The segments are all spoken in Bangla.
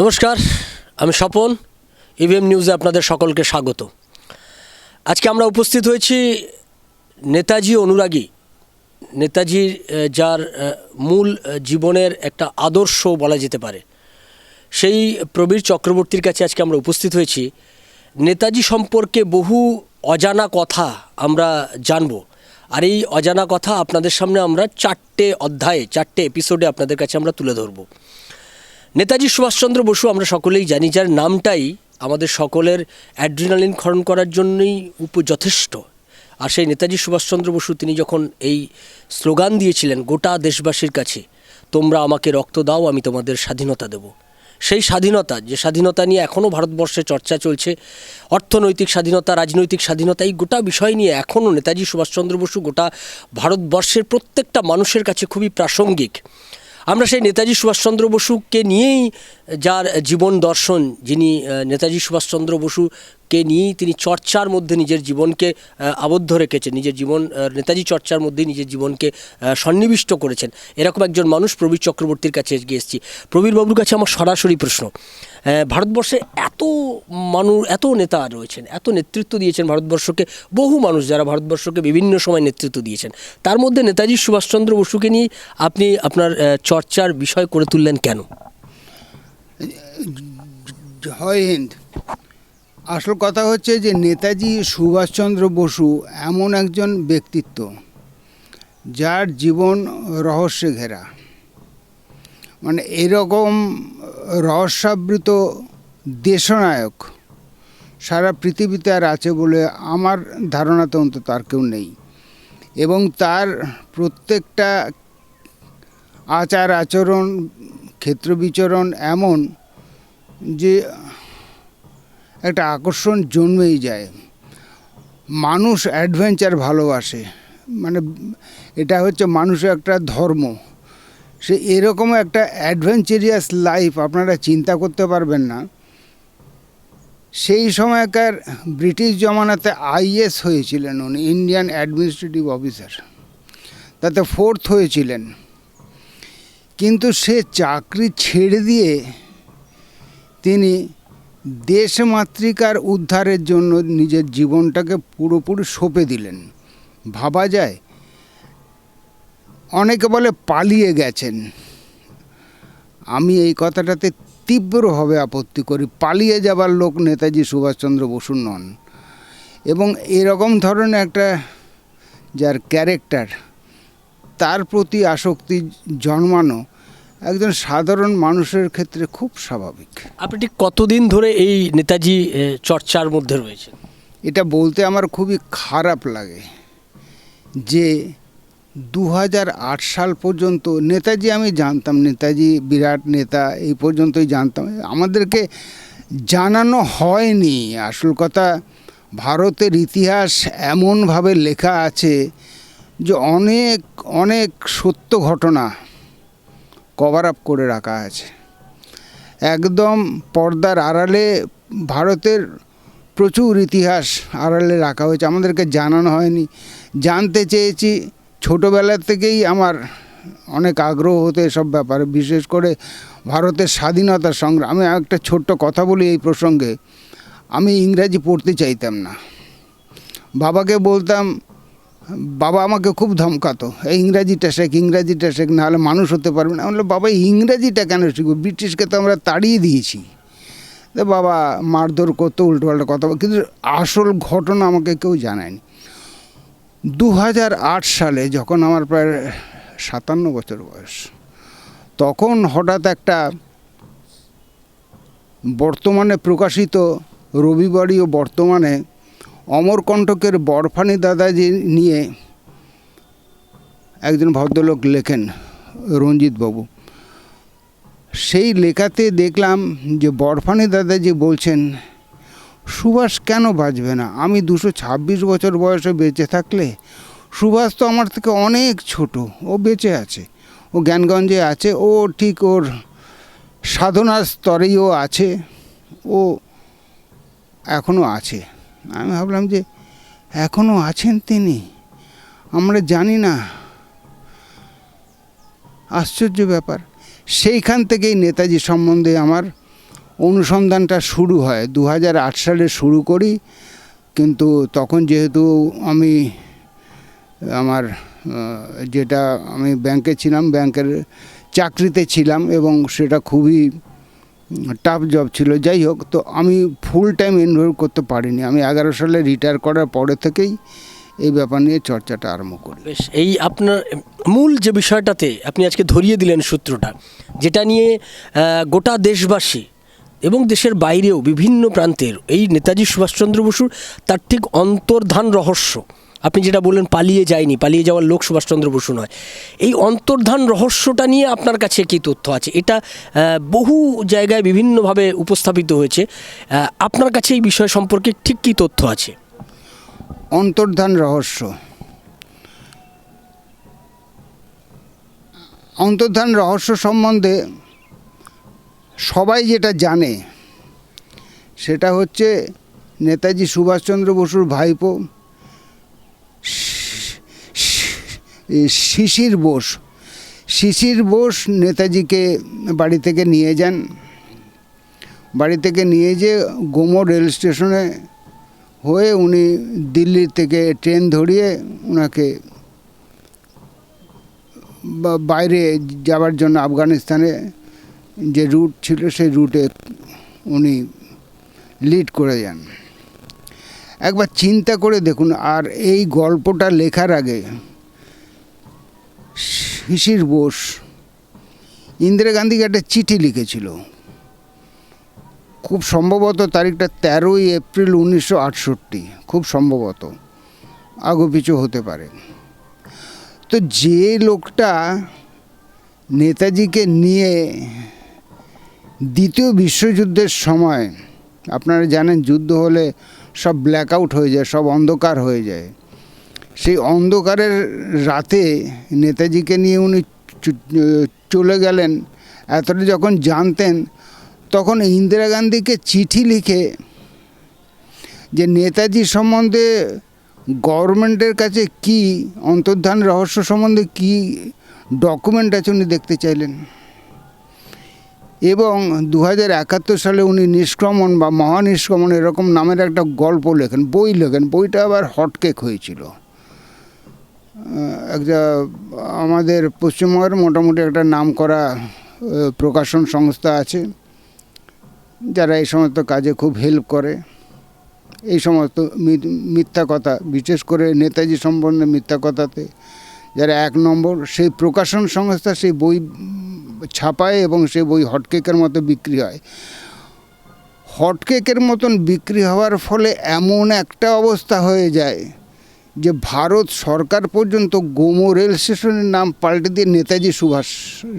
নমস্কার, আমি স্বপন ইভিএম নিউজে আপনাদের সকলকে স্বাগত। আজকে আমরা উপস্থিত হয়েছি নেতাজি অনুরাগী। নেতাজির যার মূল জীবনের একটা আদর্শ বলা যেতে পারে। সেই প্রবীর চক্রবর্তীর কাছে আজকে আমরা উপস্থিত হয়েছি। নেতাজি সম্পর্কে বহু অজানা কথা আমরা জানব। আর এই অজানা কথা আপনাদের সামনে আমরা চারটে অধ্যায়ে, চারটে এপিসোডে আপনাদের কাছে আমরা তুলে ধরবো। নেতাজি সুভাষচন্দ্র বসু, আমরা সকলেই জানি যার নামটাই আমাদের সকলের অ্যাড্রিনালিন ক্ষরণ করার জন্যই উপ, যথেষ্ট। আর সেই নেতাজি সুভাষচন্দ্র বসু, তিনি যখন এই স্লোগান দিয়েছিলেন, গোটা দেশবাসীর কাছে, তোমরা আমাকে রক্ত দাও, আমি তোমাদের স্বাধীনতা দেব। সেই স্বাধীনতা, যে স্বাধীনতা নিয়ে এখনও ভারতবর্ষে চর্চা চলছে, অর্থনৈতিক স্বাধীনতা, রাজনৈতিক স্বাধীনতা এই গোটা বিষয় নিয়ে এখনও নেতাজি সুভাষচন্দ্র বসু গোটা ভারতবর্ষের প্রত্যেকটা মানুষের কাছে খুবই প্রাসঙ্গিক। আমরা সেই নেতাজি সুভাষচন্দ্র বসুকে নিয়েই যার জীবন দর্শন যিনি নেতাজি সুভাষচন্দ্র বসুকে নিয়েই তিনি চর্চার মধ্যে নিজের জীবনকে আবদ্ধ রেখেছেন। নিজের জীবন নেতাজি চর্চার মধ্যে নিজের জীবনকে সন্নিবিষ্ট করেছেন। এরকম একজন মানুষ প্রবীর চক্রবর্তীর কাছে গিয়ে এসেছি। প্রবীর বাবুর কাছে আমার সরাসরি প্রশ্ন ভারতবর্ষে এত মানুষ এত নেতা রয়েছেন, এত নেতৃত্ব দিয়েছেন ভারতবর্ষকে, বহু মানুষ যারা ভারতবর্ষকে বিভিন্ন সময় নেতৃত্ব দিয়েছেন। তার মধ্যে নেতাজি সুভাষচন্দ্র বসুকে নিয়ে আপনি আপনার চর্চার বিষয় করে তুললেন কেন? জয় হিন্দ। আসল কথা হচ্ছে যে নেতাজি সুভাষচন্দ্র বসু এমন একজন ব্যক্তিত্ব যার জীবন রহস্যে ঘেরা। মানে এরকম রহস্যাবৃত দেশনায়ক সারা পৃথিবীতে আর আছে বলে আমার ধারণাতে অন্তত আর কেউ নেই। এবং তার প্রত্যেকটা আচার আচরণ ক্ষেত্র বিচরণ এমন যে একটা আকর্ষণ জন্মেই যায়। মানুষ অ্যাডভেঞ্চার ভালোবাসে। মানে এটা হচ্ছে মানুষের একটা ধর্ম। সে এরকম একটা অ্যাডভেঞ্চারিয়াস লাইফ আপনারা চিন্তা করতে পারবেন না। সেই সময়কার ব্রিটিশ জমানাতে আইএস হয়েছিলেন উনি ইন্ডিয়ান অ্যাডমিনিস্ট্রেটিভ অফিসার তাতে ফোর্থ হয়েছিলেন। কিন্তু সে চাকরি ছেড়ে দিয়ে তিনি দেশমাতৃকার উদ্ধারের জন্য নিজের জীবনটাকে পুরোপুরি সঁপে দিলেন। ভাবা যায়, অনেকে বলে পালিয়ে গেছেন। আমি এই কথাটাতে তীব্রভাবে আপত্তি করি, পালিয়ে যাবার লোক নেতাজি সুভাষচন্দ্র বসু নন। এবং এরকম ধরনের একটা, যার ক্যারেক্টার, তার প্রতি আসক্তি জন্মানো একজন সাধারণ মানুষের ক্ষেত্রে খুব স্বাভাবিক। আপনি ঠিক কতদিন ধরে এই নেতাজি চর্চার মধ্যে রয়েছেন? এটা বলতে আমার খুবই খারাপ লাগে যে দু হাজার আট সাল পর্যন্ত নেতাজি আমি জানতাম নেতাজি বিরাট নেতা এই পর্যন্তই জানতাম। আমাদেরকে জানানো হয়নি। আসল কথা ভারতের ইতিহাস এমনভাবে লেখা আছে যে অনেক অনেক সত্য ঘটনা কভার আপ করে রাখা আছে। একদম পর্দার আড়ালে ভারতের প্রচুর ইতিহাস আড়ালে রাখা হয়েছে। আমাদেরকে জানানো হয়নি। জানতে চেয়েছি। ছোটোবেলা থেকেই আমার অনেক আগ্রহ হতো এসব ব্যাপারে। বিশেষ করে ভারতের স্বাধীনতা সংগ্রাম। আমি একটা ছোট্ট কথা বলি এই প্রসঙ্গে। আমি ইংরাজি পড়তে চাইতাম না। বাবাকে বলতাম বাবা আমাকে খুব ধমকাতো। এই ইংরাজিটা শেখ ইংরাজিটা শেখ নাহলে মানুষ হতে পারবে না। আমি বললাম, বাবা ইংরাজিটা কেন শিখব? ব্রিটিশকে তো আমরা তাড়িয়ে দিয়েছি। তো বাবা মারধর করতো উল্টোপাল্টা কথা। কিন্তু আসল ঘটনা আমাকে কেউ জানায়নি। দু হাজার আট সালে যখন আমার প্রায় সাতান্ন বছর বয়স তখন হঠাৎ একটা বর্তমানে প্রকাশিত রবিবারই ও বর্তমানে অমরকণ্টকের বরফানি দাদাজি নিয়ে একজন ভদ্রলোক লেখেন, রঞ্জিতবাবু। সেই লেখাতে দেখলাম যে বরফানি দাদাজি বলছেন, সুভাষ কেন বাঁচবে না? আমি দুশো ছাব্বিশ বছর বয়সে বেঁচে থাকলে সুভাষ তো আমার থেকে অনেক ছোট, ও বেঁচে আছে, ও জ্ঞানগঞ্জে আছে, ও ঠিক ওর সাধনার স্তরেই ও আছে, ও এখনও আছে। আমি ভাবলাম যে এখনও আছেন তিনি। আমরা জানি না। আশ্চর্য ব্যাপার। সেইখান থেকেই নেতাজি সম্বন্ধে আমার অনুসন্ধানটা শুরু হয়। দু হাজার আট সালে শুরু করি, কিন্তু তখন যেহেতু আমি, আমার যেটা আমি ব্যাংকে ছিলাম, ব্যাংকের চাকরিতে ছিলাম এবং সেটা খুবই টাফ জব ছিল। যাই হোক, তো আমি ফুল টাইম ইনভলভ করতে পারিনি। আমি এগারো সালে রিটায়ার করার পরে থেকেই এই ব্যাপার নিয়ে চর্চাটা আরম্ভ করি। এই আপনার মূল যে বিষয়টাতে আপনি আজকে ধরিয়ে দিলেন সূত্রটা, যেটা নিয়ে গোটা দেশবাসী এবং দেশের বাইরেও বিভিন্ন প্রান্তের এই নেতাজি সুভাষচন্দ্র বসুর তার ঠিক অন্তর্ধান রহস্য আপনি যেটা বললেন, পালিয়ে যায়নি, পালিয়ে যাওয়ার লোক সুভাষচন্দ্র বসু নয়। এই অন্তর্ধান রহস্যটা নিয়ে আপনার কাছে কী তথ্য আছে? এটা বহু জায়গায় বিভিন্নভাবে উপস্থাপিত হয়েছে। আপনার কাছে এই বিষয় সম্পর্কে ঠিক কী তথ্য আছে? অন্তর্ধান রহস্য। অন্তর্ধান রহস্য সম্বন্ধে সবাই যেটা জানে, সেটা হচ্ছে নেতাজি সুভাষচন্দ্র বসুর ভাইপো শিশির বোস। শিশির বোস নেতাজিকে বাড়ি থেকে নিয়ে যান। বাড়ি থেকে নিয়ে যেয়ে গোমো রেল স্টেশনে হয়ে উনি দিল্লি থেকে ট্রেন ধরিয়ে ওনাকে বাইরে যাওয়ার জন্য আফগানিস্তানে যে রুট ছিল সেই রুটে উনি লিড করে যান। একবার চিন্তা করে দেখুন, আর এই গল্পটা লেখার আগে শিশির বোস ইন্দিরা গান্ধীকে একটা চিঠি লিখেছিল। খুব সম্ভবত তারিখটা তেরোই এপ্রিল উনিশশো আটষট্টি। খুব সম্ভবত। আগুপিছু হতে পারে। তো যে লোকটা নেতাজিকে নিয়ে দ্বিতীয় বিশ্বযুদ্ধের সময়, আপনারা জানেন যুদ্ধ হলে সব ব্ল্যাক আউট হয়ে যায়, সব অন্ধকার হয়ে যায়। সেই অন্ধকারের রাতে নেতাজিকে নিয়ে উনি চলে গেলেন। এতটা যখন জানতেন, তখন ইন্দিরা গান্ধীকে চিঠি লিখে যে নেতাজি সম্বন্ধে গভর্নমেন্টের কাছে কি, অন্তর্ধান রহস্য সম্বন্ধে কি ডকুমেন্ট আছে উনি দেখতে চাইলেন। এবং দু হাজার একাত্তর সালে উনি নিষ্ক্রমণ বা মহানিষ্ক্রমণ এরকম নামের একটা গল্প লেখেন, বই লেখেন, বইটা আবার হটকেক হয়েছিল। একটা, আমাদের পশ্চিমবঙ্গের মোটামুটি একটা নাম করা প্রকাশন সংস্থা আছে, যারা এই সমস্ত কাজে খুব হেল্প করে। এই সমস্ত মিথ্যা কথা, বিশেষ করে নেতাজি সম্বন্ধে মিথ্যা কথাতে, যারা এক নম্বর, সেই প্রকাশন সংস্থা সেই বই ছাপায় এবং সেই বই হটকেকের মতো বিক্রি হয়। হটকেকের মতন বিক্রি হওয়ার ফলে এমন একটা অবস্থা হয়ে যায় যে ভারত সরকার পর্যন্ত গোমো রেল স্টেশনের নাম পাল্টে দিয়ে নেতাজি সুভাষ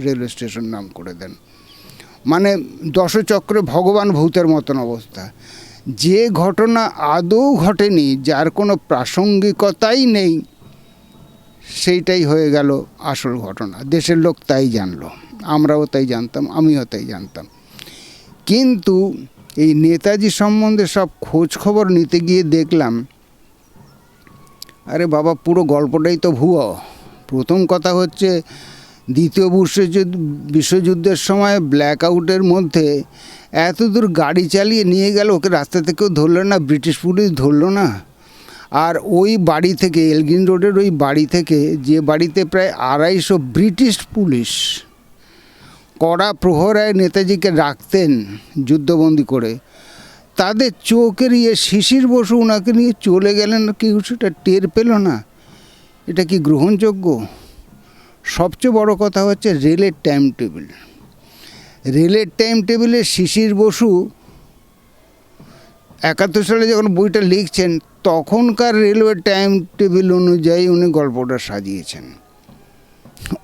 রেল স্টেশন নাম করে দেন। মানে দশচক্রে ভগবান ভূতের মতন অবস্থা। যে ঘটনা আদৌ ঘটেনি, যার কোনো প্রাসঙ্গিকতাই নেই, সেইটাই হয়ে গেল আসল ঘটনা। দেশের লোক তাই জানলো, আমরাও তাই জানতাম, আমিও তাই জানতাম। কিন্তু এই নেতাজি সম্বন্ধে সব খোঁজ খবর নিতে গিয়ে দেখলাম আরে বাবা, পুরো গল্পটাই তো ভুয়ো। প্রথম কথা হচ্ছে, দ্বিতীয় বিশ্বযুদ্ধ, বিশ্বযুদ্ধের সময় ব্ল্যাক আউটের মধ্যে এত দূর গাড়ি চালিয়ে নিয়ে গেল, ওকে রাস্তা থেকেও ধরলো না, ব্রিটিশ পুলিশ ধরলো না। আর ওই বাড়ি থেকে এলগিন রোডের ওই বাড়ি থেকে, যে বাড়িতে প্রায় আড়াইশো ব্রিটিশ পুলিশ কড়া প্রহরায় নেতাজিকে রাখতেন যুদ্ধবন্দি করে তাদের চোখের ইয়ে শিশির বসু ওনাকে নিয়ে চলে গেলেন, কেউ সেটা টের পেল না। এটা কি গ্রহণযোগ্য? সবচেয়ে বড় কথা হচ্ছে রেলের টাইম টেবিল রেলের টাইম টেবিলে শিশির বসু একাত্তর সালে যখন বইটা লিখছেন, তখনকার রেলওয়ে টাইম টেবিল অনুযায়ী উনি গল্পটা সাজিয়েছেন।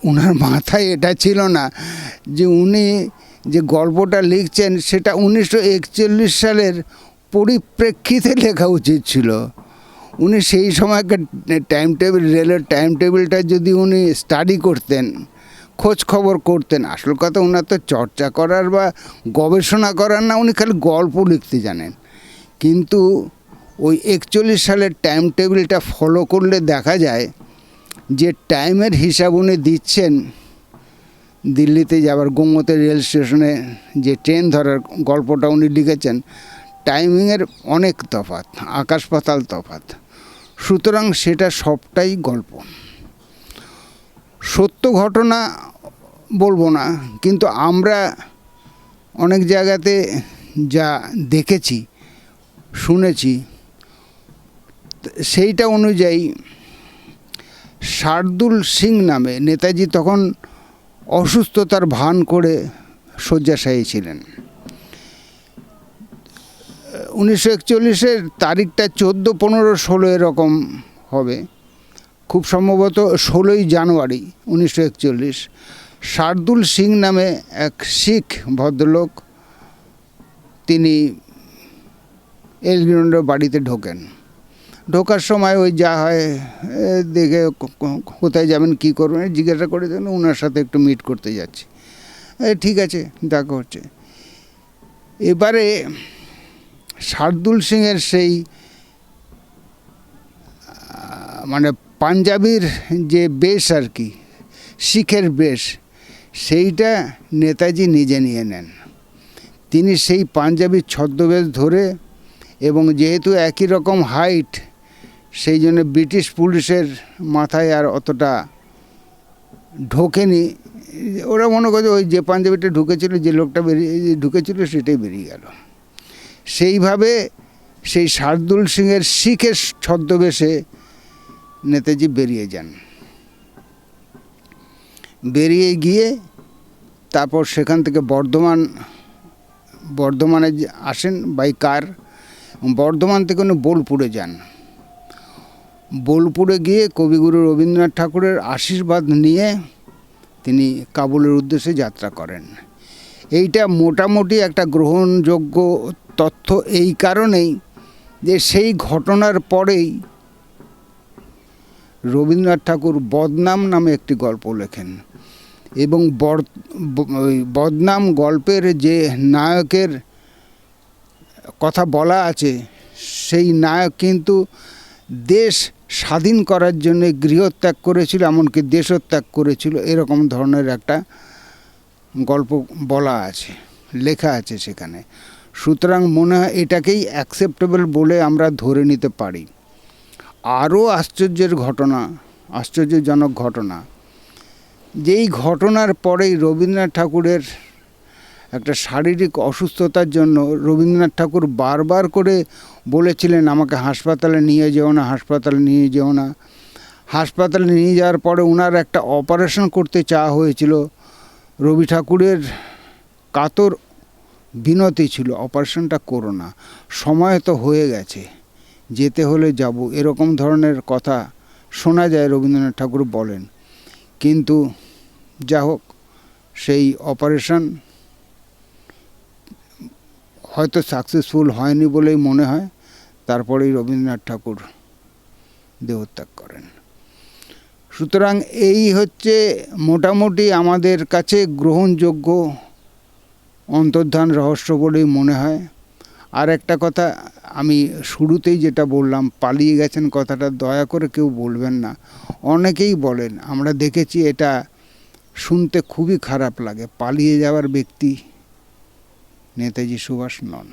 ওনার মাথায় এটা ছিল না যে উনি যে গল্পটা লিখছেন সেটা উনিশশো একচল্লিশ সালের পরিপ্রেক্ষিতে লেখা উচিত ছিল। উনি সেই সময়কার টাইম টেবিল রেলের টাইম টেবিলটা যদি উনি স্টাডি করতেন, খোঁজ খবর করতেন, আসল কথা ওনার তো চর্চা করার বা গবেষণা করার না, উনি খালি গল্প লিখতে জানেন। কিন্তু ওই একচল্লিশ সালের টাইম টেবিলটা ফলো করলে দেখা যায় যে টাইমের হিসাব উনি দিচ্ছেন দিল্লিতে যাবার গোমতী রেল স্টেশনে যে ট্রেন ধরার গল্পটা উনি লিখেছেন টাইমিংয়ের অনেক তফাৎ, আকাশ পাতাল তফাৎ। সুতরাং সেটা সবটাই গল্প। সত্য ঘটনা বলব না, কিন্তু আমরা অনেক জায়গাতে যা দেখেছি, শুনেছি, সেইটা অনুযায়ী শার্দুল সিং নামে নেতাজি তখন অসুস্থতার ভান করে শয্যাশায়ী ছিলেন। উনিশশো একচল্লিশের তারিখটা চোদ্দ পনেরো ষোলো এরকম হবে। খুব সম্ভবত ষোলোই জানুয়ারি উনিশশো একচল্লিশ। শার্দুল সিং নামে এক শিখ ভদ্রলোক, তিনি এলগ্রিন্ডের বাড়িতে ঢোকেন। ঢোকার সময় ওই যা হয় দেখে কোথায় যাবেন, কি করবেন জিজ্ঞাসা করে দেন ওনার সাথে একটু মিট করতে যাচ্ছি। ঠিক আছে, দেখা হচ্ছে। এবারে শার্দুল সিংয়ের সেই মানে পাঞ্জাবির যে বেশ আর কি, শিখের বেশ, সেইটা নেতাজি নিজে নিয়ে নেন। তিনি সেই পাঞ্জাবির ছদ্মবেশ ধরে এবং যেহেতু একই রকম হাইট সেই জন্য ব্রিটিশ পুলিশের মাথায় আর অতটা ঢোকেনি। ওরা মনে করে ওই যে পাঞ্জাবিটা ঢুকেছিল, যে লোকটা বেরিয়ে ঢুকেছিল সেটাই বেরিয়ে গেল। সেইভাবে সেই শার্দুল সিংয়ের শিখের ছদ্মবেশে নেতাজি বেরিয়ে যান। বেরিয়ে গিয়ে তারপর সেখান থেকে বর্ধমান, বর্ধমানে আসেন বাই কার বর্ধমান থেকে উনি বোলপুরে যান। বোলপুরে গিয়ে কবিগুরু রবীন্দ্রনাথ ঠাকুরের আশীর্বাদ নিয়ে তিনি কাবুলের উদ্দেশ্যে যাত্রা করেন। এইটা মোটামুটি একটা গ্রহণযোগ্য তথ্য এই কারণেই যে সেই ঘটনার পরেই রবীন্দ্রনাথ ঠাকুর বদনাম নামে একটি গল্প লেখেন এবং বদনাম গল্পের যে নায়কের কথা বলা আছে, সেই নায়ক কিন্তু দেশ স্বাধীন করার জন্য গৃহত্যাগ করেছিল, এমনকি দেশত্যাগ করেছিল, এরকম ধরনের একটা গল্প বলা আছে, লেখা আছে সেখানে। সুতরাং মনে হয় এটাকেই অ্যাকসেপ্টেবল বলে আমরা ধরে নিতে পারি। আরও আশ্চর্যের ঘটনা, আশ্চর্যজনক ঘটনা, যেই ঘটনার পরেই রবীন্দ্রনাথ ঠাকুরের একটা শারীরিক অসুস্থতার জন্য রবীন্দ্রনাথ ঠাকুর বারবার করে বলেছিলেন, আমাকে হাসপাতালে নিয়ে যেও না, হাসপাতালে নিয়ে যেও না। হাসপাতালে নিয়ে যাওয়ার পরে ওনার একটা অপারেশন করতে চাওয়া হয়েছিল। রবি ঠাকুরের কাতর বিনতি ছিল, অপারেশনটা করো না, সময় তো হয়ে গেছে, যেতে হলে যাব। এরকম ধরনের কথা শোনা যায় রবীন্দ্রনাথ ঠাকুর বলেন। কিন্তু যা হোক, সেই অপারেশন হয়তো সাকসেসফুল হয়নি বলেই মনে হয়। তারপরেই রবীন্দ্রনাথ ঠাকুর দেহত্যাগ করেন। সুতরাং এই হচ্ছে মোটামুটি আমাদের কাছে গ্রহণযোগ্য অন্তর্ধান রহস্য বলেই মনে হয়। আর একটা কথা আমি শুরুতেই যেটা বললাম, পালিয়ে গেছেন কথাটা, দয়া করে কেউ বলবেন না। অনেকেই বলেন, আমরা দেখেছি এটা শুনতে খুবই খারাপ লাগে, পালিয়ে যাওয়ার ব্যক্তি নেতাজি সুভাষ নন।